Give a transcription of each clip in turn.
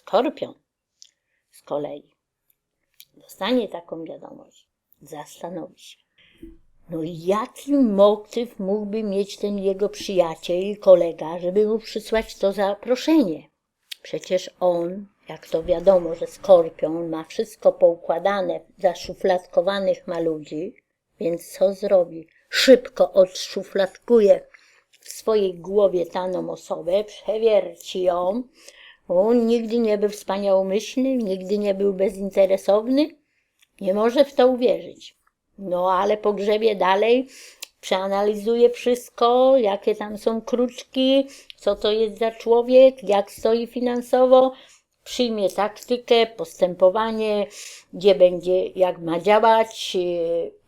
Skorpion z kolei dostanie taką wiadomość, zastanowi się. No jaki motyw mógłby mieć ten jego przyjaciel kolega, żeby mu przysłać to zaproszenie? Przecież on, jak to wiadomo, że skorpion ma wszystko poukładane, zaszufladkowanych ma ludzi, więc co zrobi? Szybko odszufladkuje w swojej głowie daną osobę, przewierci ją. On nigdy nie był wspaniałomyślny, nigdy nie był bezinteresowny, nie może w to uwierzyć. No ale pogrzebie dalej, przeanalizuje wszystko, jakie tam są kruczki, co to jest za człowiek, jak stoi finansowo, przyjmie taktykę, postępowanie, gdzie będzie, jak ma działać,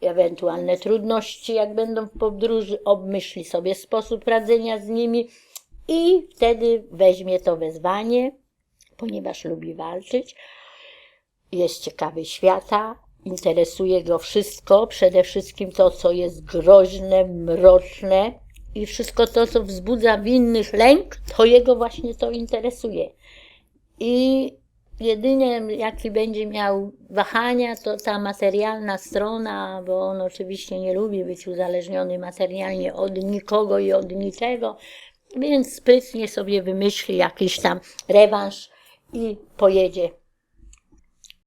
e, ewentualne trudności, jak będą w podróży, obmyśli sobie sposób radzenia z nimi i wtedy weźmie to wezwanie, ponieważ lubi walczyć, jest ciekawy świata, interesuje go wszystko, przede wszystkim to, co jest groźne, mroczne i wszystko to, co wzbudza w innych lęk, to jego właśnie to interesuje. I jedynie jaki będzie miał wahania, to ta materialna strona, bo on oczywiście nie lubi być uzależniony materialnie od nikogo i od niczego, więc sprytnie sobie wymyśli jakiś tam rewanż i pojedzie